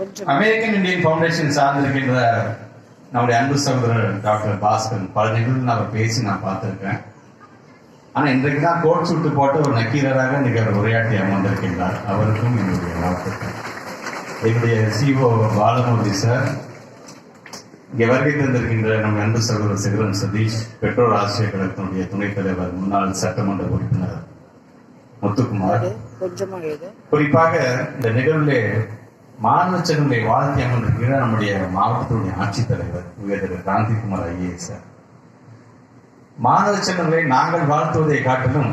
American Indian foundation சார்ந்திருக்கின்ற நம்முடைய அன்பு சகோதரர் டாக்டர் பாஸ்கர் பல நிகழ்வுகள் அவர் பேசி நான் பார்த்திருக்கேன். ஆனா இன்றைக்கு தான் கோட் சுட்டு போட்டு ஒரு நக்கீரராக அவர் உரையாற்றி அமர்ந்திருக்கின்றார். அவருக்கும் என்னுடைய வாழ்த்துக்கள். என்னுடைய சிஓ பாலமூர்த்தி சார் இங்கே வருகை தந்திருக்கின்ற நம்ம அன்பு சகோதரர் சிகரன் சதீஷ் பெற்றோர் ஆசிரியர் கழகத்தினுடைய துணைத் தலைவர் முன்னாள் சட்டமன்ற உறுப்பினர் முத்துக்குமார். குறிப்பாக இந்த நிகழ்விலே மாணவ செல்வங்களை வாழ்த்தி அமர்ந்திருக்கிற நம்முடைய மாவட்டத்தினுடைய ஆட்சித்தலைவர் உயர் காந்திகுமார் ஐஏஎஸ் மாணவ செல்வங்களை நாங்கள் வாழ்த்துவதை காட்டிலும்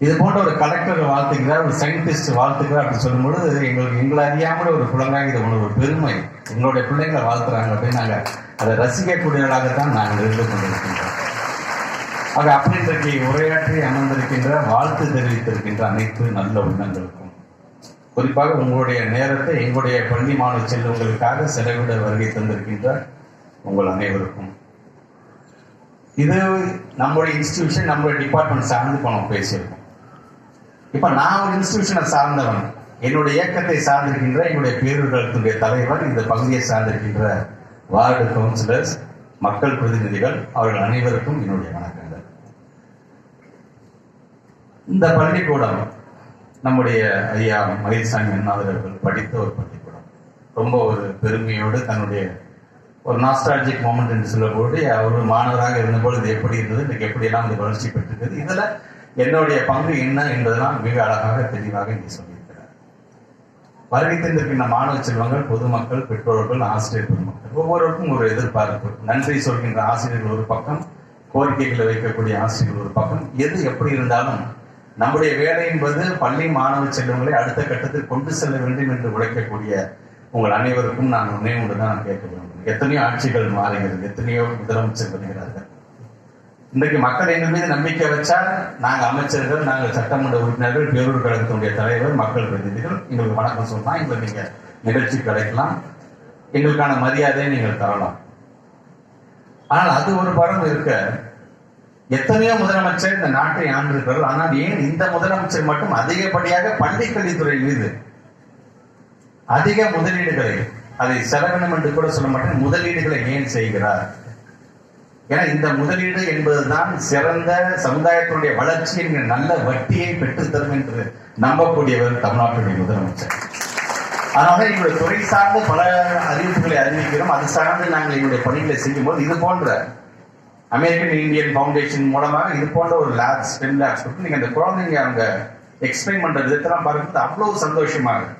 இது போன்ற ஒரு கலெக்டர் வாழ்த்துக்கிறார் ஒரு சயின்டிஸ்ட் வாழ்த்துக்கிறார் அப்படின்னு சொல்லும் பொழுது எங்களுக்கு எங்களை அறியாமல் ஒரு குழந்தைங்க உணர்வு ஒரு பெருமை. எங்களுடைய பிள்ளைங்களை வாழ்த்துறாங்க அப்படின்னு நாங்கள் அதை ரசிக்கக்கூடியவர்களாகத்தான் நாங்கள் இருந்து கொண்டிருக்கின்றோம். ஆக அப்படி இன்றைக்கு உரையாற்றி அமர்ந்திருக்கின்ற வாழ்த்து தெரிவித்திருக்கின்ற அனைத்து நல்ல உள்ளங்களுக்கும் குறிப்பாக உங்களுடைய நேரத்தை எங்களுடைய பள்ளி மாணவ செல்வங்களுக்காக செலவிட வருகை தந்திருக்கின்ற உங்கள் அனைவருக்கும். இது நம்மளுடைய இன்ஸ்டிடியூஷன் நம்மளுடைய டிபார்ட்மெண்ட் சார்ந்து இப்போ நம்ம பேசியிருக்கோம். இப்ப நான் ஒரு இன்ஸ்டிடியூஷனை சார்ந்தவன். என்னுடைய இயக்கத்தை சார்ந்திருக்கின்ற என்னுடைய பேரூர்களுடைய தலைவர் இந்த பகுதியை சார்ந்திருக்கின்ற வார்டு கவுன்சிலர்ஸ் மக்கள் பிரதிநிதிகள் அவர்கள் அனைவருக்கும் என்னுடைய வணக்கங்கள். இந்த பள்ளிக்கூடம் நம்முடைய ஐயா மகிழ்சாமி அண்ணாதர் அவர்கள் படித்த ஒரு பள்ளிக்கூடம். ரொம்ப ஒரு பெருமையோடு தன்னுடைய ஒரு நாஸ்டாலஜிக் மூமெண்ட் என்று சொல்லக்கூடிய அவர் ஒரு மாணவராக இருந்தபோது இது எப்படி இருந்தது இன்னைக்கு எப்படியெல்லாம் இது வளர்ச்சி பெற்றிருக்கிறது இதில் என்னுடைய பங்கு என்ன என்பதெல்லாம் மிக அழகாக தெளிவாக இங்கே சொல்லியிருக்கிறார். வருகை தந்திருக்கின்ற மாணவ செல்வங்கள் பொதுமக்கள் பெற்றோர்கள் ஆசிரியர் பொதுமக்கள் ஒவ்வொருவருக்கும் ஒரு எதிர்பார்ப்பு. நன்றி சொல்கின்ற ஆசிரியர்கள் ஒரு பக்கம் கோரிக்கைகளை வைக்கக்கூடிய ஆசிரியர்கள் ஒரு பக்கம். எது எப்படி இருந்தாலும் நம்முடைய வேலை என்பது பள்ளி மாணவ செல்வங்களை அடுத்த கட்டத்தில் கொண்டு செல்ல வேண்டும் என்று உழைக்கக்கூடிய உங்கள் அனைவருக்கும் நான் ஒன்னே தான் நான் கேட்க விரும்புகிறேன். எத்தனையோ ஆட்சிகள் மாறுகிறது எத்தனையோ முதலமைச்சர் வருகிறார்கள். இன்றைக்கு மக்கள் எங்கள் மீது நம்பிக்கை வச்சா நாங்கள் அமைச்சர்கள் நாங்கள் சட்டமன்ற உறுப்பினர்கள் பேரூர் கழகத்தினுடைய தலைவர் மக்கள் பிரதிநிதிகள் எங்களுக்கு வணக்கம் சொல்லலாம் எங்களுக்கு நீங்க நிகழ்ச்சி கிடைக்கலாம் எங்களுக்கான மரியாதையை நீங்கள் தரலாம் ஆனால் அது ஒரு படம் இருக்க எத்தனையோ முதலமைச்சர் இந்த நாட்டை ஆண்டிருக்கிறார்கள் ஆனால் ஏன் இந்த முதலமைச்சர் மட்டும் அதிகப்படியாக பள்ளிக்கல்வித்துறை மீது அதிக முதலீடுகளை அதை செலவினம் என்று கூட சொல்ல மாட்டேன் முதலீடுகளை ஏன் செய்கிறார்? ஏன்னா இந்த முதலீடு என்பதுதான் சிறந்த சமுதாயத்தினுடைய வளர்ச்சி என்கிற நல்ல வட்டியை பெற்றுத்தரும் என்று நம்பக்கூடியவர் தமிழ்நாட்டுடைய முதலமைச்சர். அதனால எங்களுடைய துறை சார்ந்த பல அறிவிப்புகளை அறிவிக்கிறோம். அது சார்ந்து நாங்கள் எங்களுடைய பணிகளை செய்யும் போது இது போன்ற அமெரிக்கன் இந்தியன் ஃபவுண்டேஷன் மூலமாக இது போன்ற ஒரு லேப்ஸ் டென் லேப்ஸ் கொடுத்து நீங்க அந்த குழந்தைங்க அவங்க எக்ஸ்பிளைன் பண்ற விதத்தெல்லாம் பார்க்கும்போது அவ்வளவு சந்தோஷமாக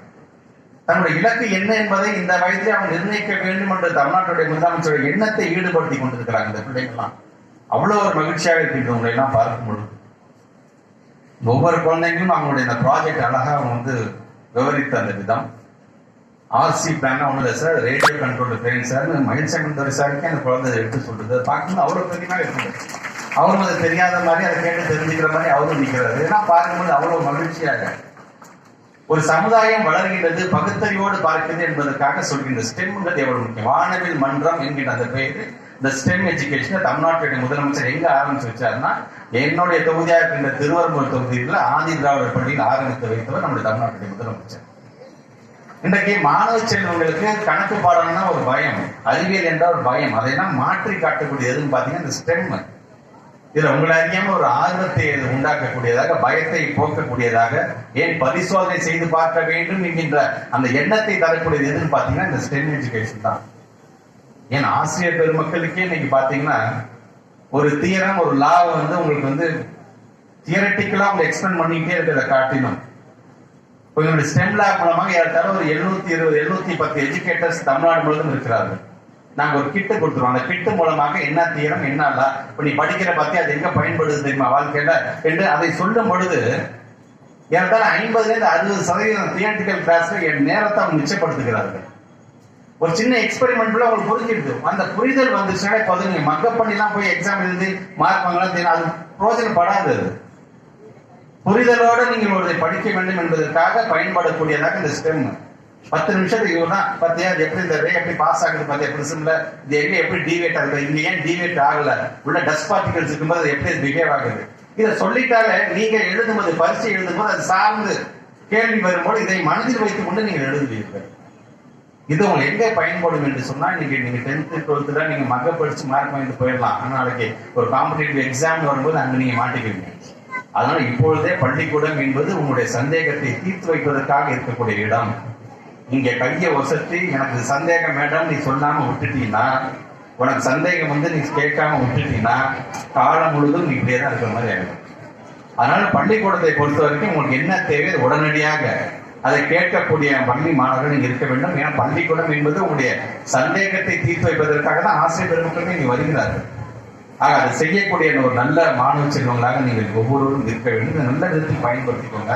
தன்னுடைய இலக்கு என்ன என்பதை இந்த வயதிலே அவங்க நிர்ணயிக்க வேண்டும் என்ற தமிழ்நாட்டுடைய முதலமைச்சருடைய எண்ணத்தை ஈடுபடுத்தி கொண்டிருக்கிறாங்க இந்த பிள்ளைங்கள்லாம். அவ்வளவு ஒரு மகிழ்ச்சியாக இருக்கின்ற உங்களை எல்லாம் பார்க்கும் பொழுது. ஒவ்வொரு குழந்தைங்களும் அவங்களுடைய இந்த ப்ராஜெக்ட் அழகாக அவங்க வந்து விவரித்த அந்த விதம். ஆர்சி பிளான் ஒன்றும் இல்லை sir radio control train sir மகிழ்ச்சி துறை சாருக்கு அந்த குழந்தை எடுத்து சொல்றது. பார்க்கும்போது அவ்வளோ பெரியமாக இருக்குது அவரும் அது தெரியாத மாதிரி அதை கேட்டு தெரிஞ்சுக்கிற மாதிரி அவரும் நிற்கிறாரு ஏன்னா பார்க்கும்போது அவ்வளோ மகிழ்ச்சியாக ஒரு சமுதாயம் வளர்கின்றது பகுத்தறிவோடு பார்க்கிறது என்பதற்காக சொல்கின்ற ஸ்டெம்ங்கிறது எவ்வளவு முக்கியம். வானவில் மன்றம் என்கின்ற அந்த பெயர் இந்த ஸ்டெம் எஜுகேஷனை தமிழ்நாட்டுடைய முதலமைச்சர் எங்க ஆரம்பிச்சு வச்சாருன்னா என்னுடைய தொகுதியாக இருக்கின்ற திருவரம்பூர் தொகுதியில் ஆதி திராவிடர் பள்ளியில் ஆரம்பித்து வைத்தவர் நம்முடைய தமிழ்நாட்டுடைய முதலமைச்சர். இன்றைக்கு மாணவ செல்வங்களுக்கு கணக்கு பாடம்னா ஒரு பயம். அறிவியல் என்ற ஒரு பயம். அதையெல்லாம் மாற்றி காட்டக்கூடியதுன்னு பார்த்தீங்கன்னா இந்த ஸ்டெம் இதுல உங்களை அறியாம ஒரு ஆர்வத்தை இது உண்டாக்கக்கூடியதாக பயத்தை போக்கக்கூடியதாக ஏன் பரிசோதனை செய்து பார்க்க வேண்டும் என்கின்ற அந்த எண்ணத்தை தரக்கூடியது எதுன்னு பாத்தீங்கன்னா இந்த ஸ்டெம் எஜுகேஷன் தான். ஏன் ஆசிரியர் பெருமக்களுக்கே இன்னைக்கு பாத்தீங்கன்னா ஒரு தியரம் ஒரு லா வந்து உங்களுக்கு வந்து தியரட்டிக்கலா அவங்க எக்ஸ்பிளைன் பண்ணிக்கிட்டே இருக்கிறத காட்டிலும் இப்போ எங்களுடைய ஸ்டெம் லேப் மூலமாக ஏறத்தாழ ஒரு எழுநூத்தி இருபது எழுநூத்தி பத்து எஜுகேட்டர்ஸ் தமிழ்நாடு முழுவதும் இருக்கிறார்கள். நாங்க ஒரு கிட்டு கொடுத்துருவோம். அந்த கிட்டு மூலமாக என்ன தீரம் என்ன அல்ல இப்ப நீ படிக்கிற பத்தி அது எங்க பயன்படுது தெரியுமா வாழ்க்கையில? என்று அதை சொல்லும் பொழுது ஏறத்தாழ ஐம்பதுல இருந்து அறுபது சதவீதம் தியேட்டிக்கல் கிளாஸ்ல என் நேரத்தை அவங்க மிச்சப்படுத்துகிறார்கள். ஒரு சின்ன எக்ஸ்பெரிமெண்ட்ல அவங்களுக்கு புரிஞ்சிருக்கு அந்த புரிதல் வந்துச்சுன்னா போதும். நீங்க மக்கப் பண்ணிலாம் போய் எக்ஸாம் எழுதி மார்க் வாங்கலாம் தெரியும். அது பிரோஜனப்படாது அது புரிதலோடு நீங்கள் ஒரு படிக்க வேண்டும் என்பதற்காக பயன்படக்கூடியதாக இந்த ஸ்டெம் பத்து நிமிஷத்துக்கு தான் பத்தியா அது எப்படி இந்த ரே எப்படி பாஸ் ஆகுது பார்த்தியா? பிரிசம்ல இது எங்க எப்படி டிவேட் ஆகுது? இங்க ஏன் டிவேட் ஆகல? உள்ள டஸ்ட் பார்ட்டிகல்ஸ் இருக்கும்போது அது எப்படி பிஹேவ் ஆகுது? இதை சொல்லிட்டாலே நீங்க எழுதும்போது பரிசு எழுதும்போது அது சார்ந்து கேள்வி வரும்போது இதை மனதில் வைத்துக் கொண்டு நீங்கள் எழுதுவீர்கள். இது உங்களுக்கு எங்க பயன்படும் என்று சொன்னா இன்னைக்கு நீங்க டென்த்து டுவெல்த்தில் நீங்க மக படிச்சு மார்க் வாங்கிட்டு போயிடலாம். ஆனா நாளைக்கு ஒரு காம்படிட்டிவ் எக்ஸாம் வரும்போது அங்க நீங்க மாட்டிக்கிறீங்க அதனால் இப்பொழுதே பள்ளிக்கூடம் என்பது உங்களுடைய சந்தேகத்தை தீர்த்து வைப்பதற்காக இருக்கக்கூடிய இடம். இங்க கையை ஒசத்தி எனக்கு சந்தேகம் வேண்டாம் நீ சொல்லாம விட்டுட்டீங்கன்னா உனக்கு சந்தேகம் வந்து நீ கேட்காம விட்டுட்டீங்கன்னா காலம் முழுதும் நீ இப்படியே தான் இருக்கிற மாதிரி ஆகும் அதனால பள்ளிக்கூடத்தை பொறுத்த வரைக்கும் உங்களுக்கு என்ன தேவை உடனடியாக அதை கேட்கக்கூடிய பள்ளி மாணவர்கள் நீங்க இருக்க வேண்டும். ஏன்னா பள்ளிக்கூடம் என்பது உங்களுடைய சந்தேகத்தை தீர்த்து வைப்பதற்காக தான் ஆசிரியர் பெருமக்களுமே நீ வருகிறார்கள். ஆக அதை செய்யக்கூடிய ஒரு நல்ல மாணவ செல்வங்களாக நீங்கள் ஒவ்வொருவரும் இருக்க வேண்டும். நல்ல விதத்தில் பயன்படுத்திக்கோங்க.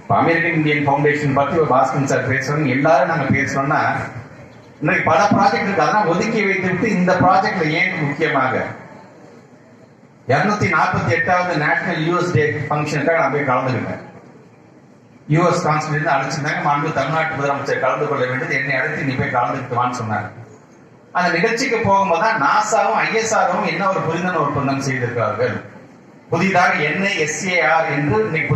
இப்போ அமெரிக்கன் இந்தியன் ஃபவுண்டேஷன் பற்றி ஒரு பாஸ்கன் சார் பேசுறோம். எல்லாரும் நாங்கள் பேசுறோம்னா இன்னைக்கு பல ப்ராஜெக்ட் இருக்கு. அதெல்லாம் ஒதுக்கி வைத்து விட்டு இந்த ப்ராஜெக்ட்ல ஏன் முக்கியமாக? இருநூத்தி நாற்பத்தி எட்டாவது நேஷனல் யூஎஸ் டே ஃபங்க்ஷனுக்காக நான் போய் கலந்துக்கிட்டேன். யூஎஸ் கான்சுலேட் அழைச்சிருந்தாங்க. மாண்பு தமிழ்நாட்டு முதலமைச்சர் கலந்து கொள்ள வேண்டியது. என்னை அழைத்து நீ போய் கலந்துக்கிட்டுவான்னு சொன்னாங்க அந்த நிகழ்ச்சிக்கு போகும்போது தான் நாசாவும் ஐஎஸ்ஆரும் என்ன ஒரு புரிந்துணர்வு ஒப்பந்தம் செய்திருக்கிறார்கள்? புதிதாக என்ஐ எஸ்ஏஆர் என்று இன்னைக்கு